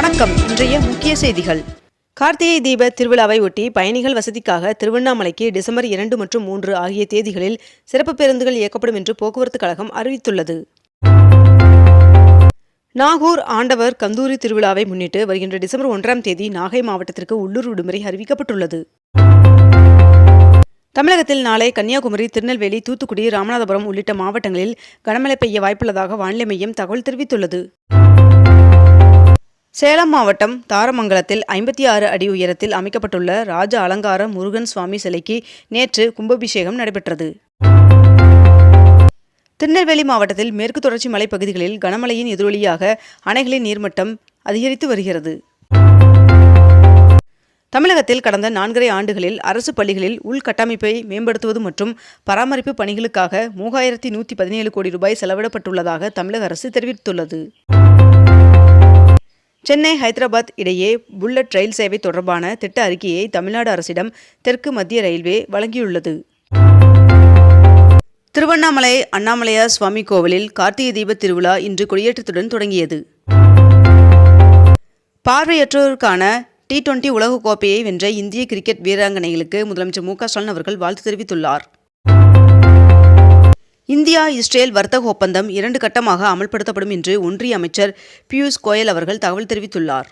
வணக்கம். இன்றைய முக்கிய செய்திகள். கார்த்திகை தீப திருவிழாவை ஒட்டி பயணிகள் வசதிக்காக திருவண்ணாமலைக்கு டிசம்பர் இரண்டு மற்றும் மூன்று ஆகிய தேதிகளில் சிறப்பு பேருந்துகள் இயக்கப்படும் என்று போக்குவரத்து கழகம் அறிவித்துள்ளது. நாகூர் ஆண்டவர் கந்தூரி திருவிழாவை முன்னிட்டு வருகின்ற டிசம்பர் ஒன்றாம் தேதி நாகை மாவட்டத்திற்கு உள்ளூர் விடுமுறை அறிவிக்கப்பட்டுள்ளது. தமிழகத்தில் நாளை கன்னியாகுமரி திருநெல்வேலி தூத்துக்குடி ராமநாதபுரம் உள்ளிட்ட மாவட்டங்களில் கனமழை பெய்ய வாய்ப்புள்ளதாக வானிலை மையம் தகவல் தெரிவித்துள்ளது. சேலம் மாவட்டம் தாரமங்கலத்தில் ஐம்பத்தி ஆறு அடி உயரத்தில் அமைக்கப்பட்டுள்ள ராஜ அலங்கார முருகன் சுவாமி சிலைக்கு நேற்று கும்பாபிஷேகம் நடைபெற்றது. திருநெல்வேலி மாவட்டத்தில் மேற்கு தொடர்ச்சி மலைப்பகுதிகளில் கனமழையின் எதிரொலியாக அணைகளின் நீர்மட்டம் அதிகரித்து வருகிறது. தமிழகத்தில் கடந்த நான்கரை ஆண்டுகளில் அரசு பள்ளிகளில் உள்கட்டமைப்பை மேம்படுத்துவது மற்றும் பராமரிப்பு பணிகளுக்காக மூவாயிரத்தி நூற்றி பதினேழு கோடி ரூபாய் செலவிடப்பட்டுள்ளதாக தமிழக அரசு தெரிவித்துள்ளது. சென்னை ஹைதராபாத் இடையே புல்லட் ரயில் சேவை தொடர்பான திட்ட அறிக்கையை தமிழ்நாடு அரசிடம் தெற்கு மத்திய ரயில்வே வழங்கியுள்ளது. திருவண்ணாமலை அண்ணாமலையார் சுவாமி கோவிலில் கார்த்திகை தீப திருவிழா இன்று கொடியேற்றத்துடன் தொடங்கியது. பார்வையற்றோருக்கான டி டுவெண்டி உலகக்கோப்பையை வென்ற இந்திய கிரிக்கெட் வீராங்கனைகளுக்கு முதலமைச்சர் மு க ஸ்டாலின் அவர்கள் வாழ்த்து தெரிவித்துள்ளார். இந்தியா இஸ்ரேல் வர்த்தக ஒப்பந்தம் இரண்டு கட்டமாக அமல்படுத்தப்படும் என்று ஒன்றிய அமைச்சர் பியூஷ் கோயல் அவர்கள் தகவல் தெரிவித்துள்ளார்.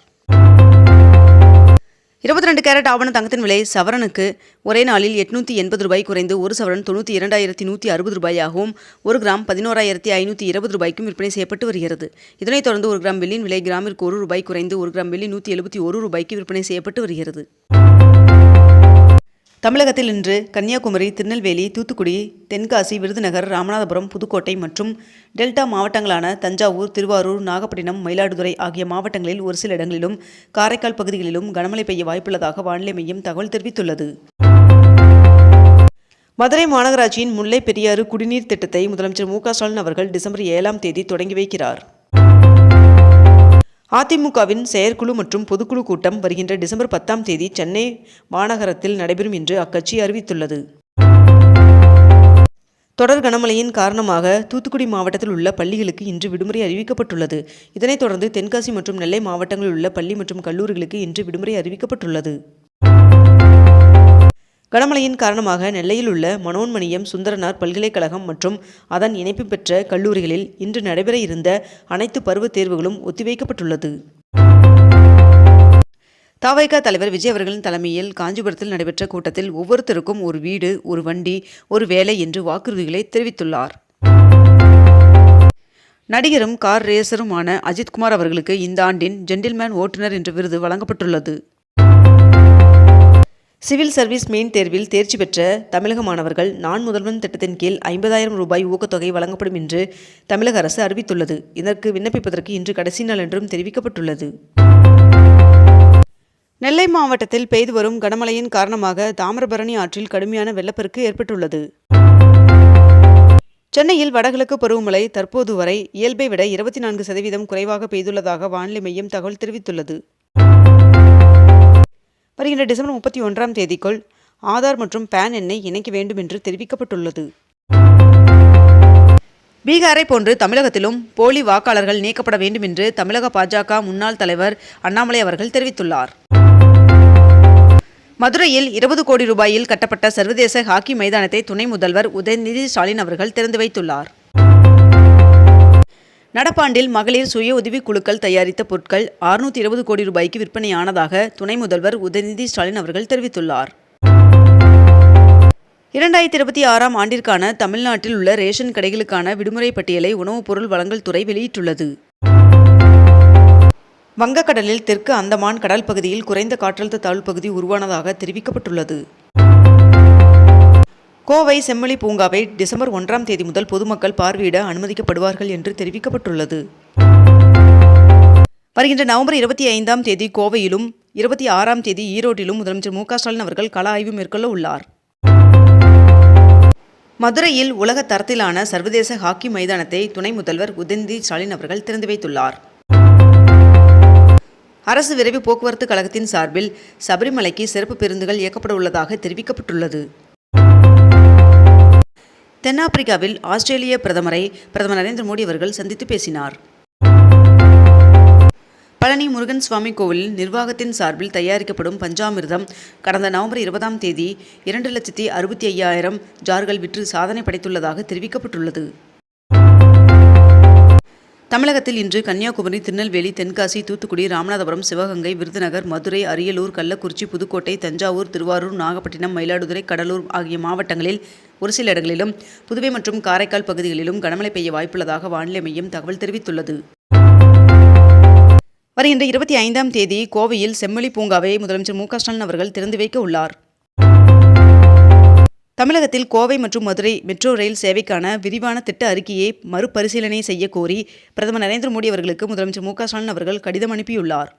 இருபத்தி ரெண்டு கேரட் ஆவண தங்கத்தின் விலை சவரனுக்கு ஒரே நாளில் எட்நூற்றி எண்பது ரூபாய் குறைந்து ஒரு சவரன் தொண்ணூற்றி இரண்டாயிரத்தி நூற்றி அறுபது ரூபாயாகவும் ஒரு கிராம் பதினோராயிரத்தி ஐநூற்றி இருபது ரூபாய்க்கும் விற்பனை செய்யப்பட்டு வருகிறது. இதனைத் தொடர்ந்து ஒரு கிராம் வெள்ளியின் விலை கிராமிற்கு ஒரு ரூபாய் குறைந்து ஒரு கிராம் வெள்ளி நூற்றி எழுபத்தி ஒரு ரூபாய்க்கு விற்பனை செய்யப்பட்டு வருகிறது. தமிழகத்தில் இன்று கன்னியாகுமரி திருநெல்வேலி தூத்துக்குடி தென்காசி விருதுநகர் ராமநாதபுரம் புதுக்கோட்டை மற்றும் டெல்டா மாவட்டங்களான தஞ்சாவூர் திருவாரூர் நாகப்பட்டினம் மயிலாடுதுறை ஆகிய மாவட்டங்களில் ஒரு சில இடங்களிலும் காரைக்கால் பகுதிகளிலும் கனமழை பெய்ய வாய்ப்புள்ளதாக வானிலை மையம் தகவல் தெரிவித்துள்ளது. மதுரை மாநகராட்சியின் முல்லை பெரியாறு குடிநீர் திட்டத்தை முதலமைச்சர் மு க ஸ்டாலின் அவர்கள் டிசம்பர் ஏழாம் தேதி தொடங்கி வைக்கிறார். அதிமுகவின் செயற்குழு மற்றும் பொதுக்குழு கூட்டம் வருகின்ற டிசம்பர் பத்தாம் தேதி சென்னை மாநகரத்தில் நடைபெறும் என்று அக்கட்சி அறிவித்துள்ளது. தொடர் கனமழையின் காரணமாக தூத்துக்குடி மாவட்டத்தில் உள்ள பள்ளிகளுக்கு இன்று விடுமுறை அறிவிக்கப்பட்டுள்ளது. இதனைத் தொடர்ந்து தென்காசி மற்றும் நெல்லை மாவட்டங்களில் உள்ள பள்ளி மற்றும் கல்லூரிகளுக்கு இன்று விடுமுறை அறிவிக்கப்பட்டுள்ளது. கனமழையின் காரணமாக நெல்லையில் உள்ள மனோன்மணியம் சுந்தரனார் பல்கலைக்கழகம் மற்றும் அதன் இணைப்பு பெற்ற கல்லூரிகளில் இன்று நடைபெற இருந்த அனைத்து பருவத் தேர்வுகளும் ஒத்திவைக்கப்பட்டுள்ளது. தாவைக்கா தலைவர் விஜய் அவர்களின் தலைமையில் காஞ்சிபுரத்தில் நடைபெற்ற கூட்டத்தில் ஒவ்வொருத்தருக்கும் ஒரு வீடு ஒரு வண்டி ஒரு வேலை என்று வாக்குறுதிகளை தெரிவித்துள்ளார். நடிகரும் கார் ரேசருமான அஜித்குமார் அவர்களுக்கு இந்த ஆண்டின் ஜென்டில்மேன் ஓட்டுநர் என்ற விருது வழங்கப்பட்டுள்ளது. சிவில் சர்வீஸ் மெயின் தேர்வில் தேர்ச்சி பெற்ற தமிழக மாணவர்கள் நான் முதல்வன் திட்டத்தின் கீழ் ஐம்பதாயிரம் ரூபாய் ஊக்கத்தொகை வழங்கப்படும் என்று தமிழக அரசு அறிவித்துள்ளது. இதற்கு விண்ணப்பிப்பதற்கு இன்று கடைசி நாள் என்றும் தெரிவிக்கப்பட்டுள்ளது. நெல்லை மாவட்டத்தில் பெய்து வரும் கனமழையின் காரணமாக தாமிரபரணி ஆற்றில் கடுமையான வெள்ளப்பெருக்கு ஏற்பட்டுள்ளது. சென்னையில் வடகிழக்கு பருவமழை தற்போது வரை இயல்பை விட இருபத்தி நான்கு சதவீதம் குறைவாக பெய்துள்ளதாக வானிலை மையம் தகவல் தெரிவித்துள்ளது. வருகின்ற டிசம்பர் முப்பத்தி ஒன்றாம் தேதிக்குள் ஆதார் மற்றும் பேன் எண்ணை இணைக்க வேண்டும் என்று தெரிவிக்கப்பட்டுள்ளது. பீகாரை போன்று தமிழகத்திலும் போலி வாக்காளர்கள் நீக்கப்பட வேண்டும் என்று தமிழக பாஜக முன்னாள் தலைவர் அண்ணாமலை அவர்கள் தெரிவித்துள்ளார். மதுரையில் இருபது கோடி ரூபாயில் கட்டப்பட்ட சர்வதேச ஹாக்கி மைதானத்தை துணை முதல்வர் உதயநிதி ஸ்டாலின் அவர்கள் திறந்து வைத்துள்ளார். நடப்பாண்டில் மகளிர் சுய உதவி குழுக்கள் தயாரித்த பொருட்கள் அறுநூற்றி இருபது கோடி ரூபாய்க்கு விற்பனையானதாக துணை முதல்வர் உதயநிதி ஸ்டாலின் அவர்கள் தெரிவித்துள்ளார். இரண்டாயிரத்தி இருபத்தி ஆறாம் ஆண்டிற்கான தமிழ்நாட்டில் உள்ள ரேஷன் கடைகளுக்கான விடுமுறை பட்டியலை உணவுப் பொருள் வழங்கல் துறை வெளியிட்டுள்ளது. வங்கக்கடலில் தெற்கு அந்தமான் கடல் பகுதியில் குறைந்த காற்றழுத்த தாழ்வு பகுதி உருவானதாக தெரிவிக்கப்பட்டுள்ளது. கோவை செம்மொழி பூங்காவை டிசம்பர் ஒன்றாம் தேதி முதல் பொதுமக்கள் பார்வையிட அனுமதிக்கப்படுவார்கள் என்று தெரிவிக்கப்பட்டுள்ளது. வருகின்ற நவம்பர் இருபத்தி ஐந்தாம் தேதி கோவையிலும் இருபத்தி ஆறாம் தேதி ஈரோட்டிலும் முதலமைச்சர் மு க ஸ்டாலின் அவர்கள் கள ஆய்வு மேற்கொள்ள உள்ளார். மதுரையில் உலக தரத்திலான சர்வதேச ஹாக்கி மைதானத்தை துணை முதல்வர் உதயநிதி ஸ்டாலின் அவர்கள் திறந்து வைத்துள்ளார். அரசு விரைவு போக்குவரத்து கழகத்தின் சார்பில் சபரிமலைக்கு சிறப்பு பேருந்துகள் இயக்கப்பட உள்ளதாக தெரிவிக்கப்பட்டுள்ளது. தென்னாப்பிரிக்காவில் ஆஸ்திரேலிய பிரதமரை பிரதமர் நரேந்திர மோடி அவர்கள் சந்தித்து பேசினார். பழனி முருகன் சுவாமி கோவிலில் நிர்வாகத்தின் சார்பில் தயாரிக்கப்படும் பஞ்சாமிர்தம் கடந்த நவம்பர் இருபதாம் தேதி இரண்டு லட்சத்தி அறுபத்தி ஐயாயிரம் ஜார்கள் விற்று சாதனை படைத்துள்ளதாக தெரிவிக்கப்பட்டுள்ளது. தமிழகத்தில் இன்று கன்னியாகுமரி திருநெல்வேலி தென்காசி தூத்துக்குடி ராமநாதபுரம் சிவகங்கை விருதுநகர் மதுரை அரியலூர் கள்ளக்குறிச்சி புதுக்கோட்டை தஞ்சாவூர் திருவாரூர் நாகப்பட்டினம் மயிலாடுதுறை கடலூர் ஆகிய மாவட்டங்களில் ஒரு சில இடங்களிலும் புதுவை மற்றும் காரைக்கால் பகுதிகளிலும் கனமழை பெய்ய வாய்ப்புள்ளதாக வானிலை மையம் தகவல் தெரிவித்துள்ளது. வருகின்ற இருபத்தி ஐந்தாம் தேதி கோவையில் செம்மொழி பூங்காவை முதலமைச்சர் மு ஸ்டாலின் அவர்கள் திறந்து வைக்க உள்ளார். தமிழகத்தில் கோவை மற்றும் மதுரை மெட்ரோ ரயில் சேவைக்கான விரிவான திட்ட அறிக்கையை மறுபரிசீலனை செய்ய கோரி பிரதமர் நரேந்திர மோடி அவர்களுக்கு முதலமைச்சர் மு ஸ்டாலின் அவர்கள் கடிதம் அனுப்பியுள்ளார்.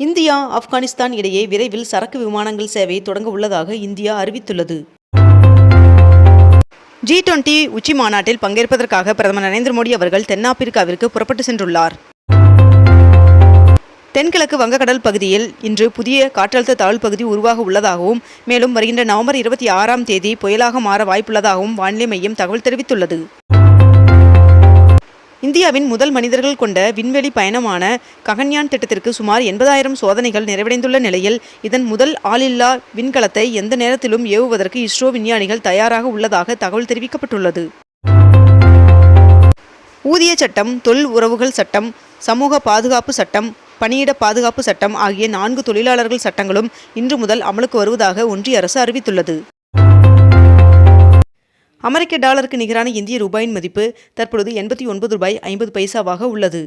இந்தியா ஆப்கானிஸ்தான் இடையே விரைவில் சரக்கு விமானங்கள் சேவை தொடங்க உள்ளதாக இந்தியா அறிவித்துள்ளது. ஜி டுவெண்டி உச்சி மாநாட்டில் பங்கேற்பதற்காக பிரதமர் நரேந்திர மோடி அவர்கள் தென்னாப்பிரிக்காவிற்கு புறப்பட்டு சென்றுள்ளார். தென்கிழக்கு வங்கக்கடல் பகுதியில் இன்று புதிய காற்றழுத்த தாழ்வு பகுதி உருவாக உள்ளதாகவும் மேலும் வருகின்ற நவம்பர் இருபத்தி ஆறாம் தேதி புயலாக மாற வாய்ப்புள்ளதாகவும் வானிலை மையம் தகவல் தெரிவித்துள்ளது. இந்தியாவின் முதல் மனிதர்கள் கொண்ட விண்வெளி பயணமான ககன்யான் திட்டத்திற்கு சுமார் எண்பதாயிரம் சோதனைகள் நிறைவடைந்துள்ள நிலையில் இதன் முதல் ஆளில்லா விண்கலத்தை எந்த நேரத்திலும் ஏவுவதற்கு இஸ்ரோ விஞ்ஞானிகள் தயாராக உள்ளதாக தகவல் தெரிவிக்கப்பட்டுள்ளது. ஊதிய சட்டம் தொழில் உறவுகள் சட்டம் சமூக பாதுகாப்பு சட்டம் பணியிட பாதுகாப்பு சட்டம் ஆகிய நான்கு தொழிலாளர்கள் சட்டங்களும் இன்று முதல் அமலுக்கு வருவதாக ஒன்றிய அரசு அறிவித்துள்ளது. அமெரிக்க டாலருக்கு நிகரான இந்திய ரூபாயின் மதிப்பு தற்பொழுது எண்பத்தி ஒன்பது ரூபாய் ஐம்பது பைசாவாக உள்ளது.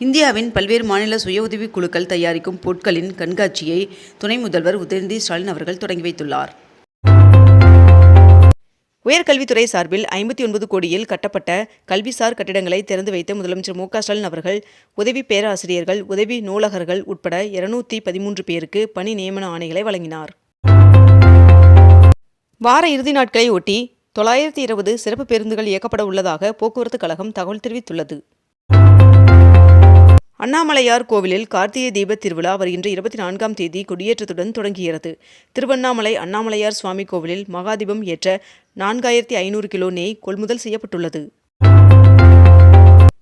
இந்தியாவின் பல்வேறு மாநில சுய உதவிக் குழுக்கள் தயாரிக்கும் பொருட்களின் கண்காட்சியை துணை முதல்வர் உதயநிதி ஸ்டாலின் அவர்கள் தொடங்கி வைத்துள்ளார். உயர்கல்வித்துறை சார்பில் ஐம்பத்தி ஒன்பது கோடியில் கட்டப்பட்ட கல்விசார் கட்டிடங்களை திறந்து வைத்த முதலமைச்சர் மு க ஸ்டாலின் அவர்கள் உதவி பேராசிரியர்கள் உதவி நூலகர்கள் உட்பட இருநூத்தி பதிமூன்று பேருக்கு பணி நியமன ஆணைகளை வழங்கினார். வார இறுதி நாட்களை ஒட்டி தொள்ளாயிரத்தி இருபது சிறப்பு பேருந்துகள் இயக்கப்பட உள்ளதாக போக்குவரத்து கழகம் தகவல் தெரிவித்துள்ளது. அண்ணாமலையார் கோவிலில் கார்த்திகை தீப திருவிழா வருகின்ற இருபத்தி நான்காம் தேதி கொடியேற்றத்துடன் தொடங்குகிறது. திருவண்ணாமலை அண்ணாமலையார் சுவாமி கோவிலில் மகாதீபம் ஏற்ற நான்காயிரத்தி ஐநூறு கிலோ நெய் கொள்முதல் செய்யப்பட்டுள்ளது.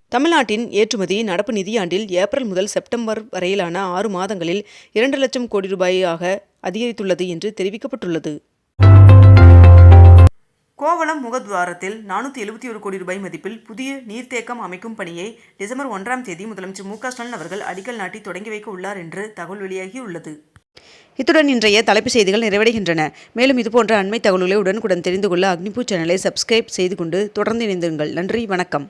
தமிழ்நாட்டின் ஏற்றுமதி நடப்பு நிதியாண்டில் ஏப்ரல் முதல் செப்டம்பர் வரையிலான ஆறு மாதங்களில் இரண்டு லட்சம் கோடி ரூபாயாக அதிகரித்துள்ளது என்று தெரிவிக்கப்பட்டுள்ளது. கோவளம் முகத்வாரத்தில் நானூற்றி எழுபத்தி ஒரு கோடி ரூபாய் மதிப்பில் புதிய நீர்த்தேக்கம் அமைக்கும் பணியை டிசம்பர் ஒன்றாம் தேதி முதலமைச்சர் மு க ஸ்டாலின் அவர்கள் அடிக்கல் நாட்டி தொடங்கி வைக்க உள்ளார் என்று தகவல் வெளியாகியுள்ளது இத்துடன் இன்றைய தலைப்புச் செய்திகள் நிறைவடைகின்றன. மேலும் இதுபோன்ற அண்மை தகவல்களை உடனுக்குடன் தெரிந்து கொள்ள அக்னிபூ சேனலை சப்ஸ்கிரைப் செய்து கொண்டு தொடர்ந்து இணைந்திருங்கள். நன்றி வணக்கம்.